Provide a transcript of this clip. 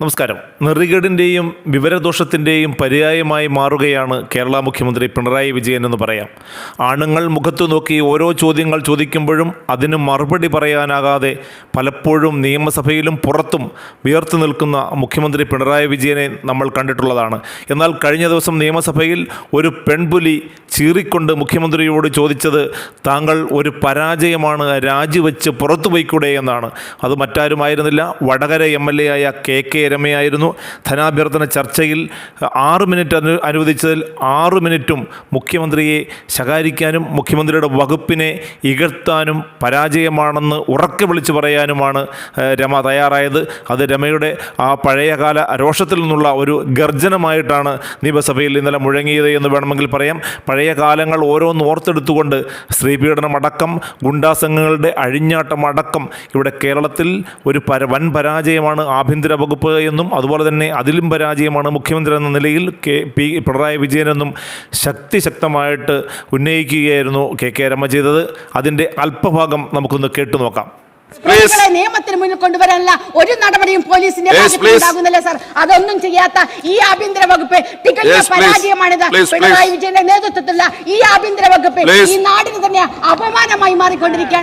നമസ്കാരം. നെറികേടിന്റെയും വിവരദോഷത്തിന്റെയും പര്യായമായി മാറുകയാണ് കേരള മുഖ്യമന്ത്രി പിണറായി വിജയൻ എന്ന് പറയാം. ആണുങ്ങൾ മുഖത്തു നോക്കി ഓരോ ചോദ്യങ്ങൾ ചോദിക്കുമ്പോഴും അതിന് മറുപടി പറയാനാകാതെ പലപ്പോഴും നിയമസഭയിലും പുറത്തും വിയർത്തു നിൽക്കുന്ന മുഖ്യമന്ത്രി പിണറായി വിജയനെ നമ്മൾ കണ്ടിട്ടുള്ളതാണ്. എന്നാൽ കഴിഞ്ഞ ദിവസം നിയമസഭയിൽ ഒരു പെൺപുലി ചീറിക്കൊണ്ട് മുഖ്യമന്ത്രിയോട് ചോദിച്ചത് താങ്കൾ ഒരു പരാജയമാണ് രാജിവെച്ച് പുറത്തു പോയിക്കൂടെ എന്നാണ്. അത് മറ്റാരുമായിരുന്നില്ല വടകര എം എൽ എ ആയ കെ കെ രമയായിരുന്നു ധനാഭ്യർത്ഥന ചർച്ചയിൽ ആറ് മിനിറ്റ് അനു അനുവദിച്ചതിൽ ആറ് മിനിറ്റും മുഖ്യമന്ത്രിയെ ശകാരിക്കാനും മുഖ്യമന്ത്രിയുടെ വകുപ്പിനെ ഇകഴ്ത്താനും പരാജയമാണെന്ന് ഉറക്കെ വിളിച്ചു പറയാനുമാണ് രമ തയ്യാറായത്. അത് രമയുടെ ആ പഴയകാല രോഷത്തിൽ നിന്നുള്ള ഒരു ഗർജനമായിട്ടാണ് നിയമസഭയിൽ ഇന്നലെ മുഴങ്ങിയത് എന്ന് വേണമെങ്കിൽ പറയാം. പഴയ കാലങ്ങൾ ഓരോന്ന് ഓർത്തെടുത്തുകൊണ്ട് സ്ത്രീപീഡനമടക്കം ഗുണ്ടാസംഘങ്ങളുടെ അഴിഞ്ഞാട്ടം അടക്കം ഇവിടെ കേരളത്തിൽ ഒരു പര വൻ പരാജയമാണ് ആഭ്യന്തര വകുപ്പ് എന്നും അതുപോലെ തന്നെ അതിലും പരാജയമാണ് മുഖ്യമന്ത്രി എന്ന നിലയിൽ കെ പി പിണറായി വിജയനെന്നും ശക്തിശക്തമായിട്ട് ഉന്നയിക്കുകയായിരുന്നു കെ കെ രമ ചെയ്തത്. അതിന്റെ അല്പഭാഗം നമുക്കൊന്ന് കേട്ടു നോക്കാം. സ്ത്രീകളെ നിയമത്തിന് മുന്നിൽ കൊണ്ടുവരാനുള്ള ഒരു നടപടിയും പോലീസിന്റെ ഭാഗത്തുണ്ടാകുന്നില്ല ഭാഗത്ത് സാർ അതൊന്നും ചെയ്യാത്ത ഈ ആഭ്യന്തര വകുപ്പ് തികഞ്ഞ. പരാജയമാണിത് പിണറായി വിജയന്റെ നേതൃത്വത്തിലുള്ള ഈ ആഭ്യന്തര വകുപ്പ് ഈ നാടിന് തന്നെ അപമാനമായി മാറിക്കൊണ്ടിരിക്കുകയാണ്.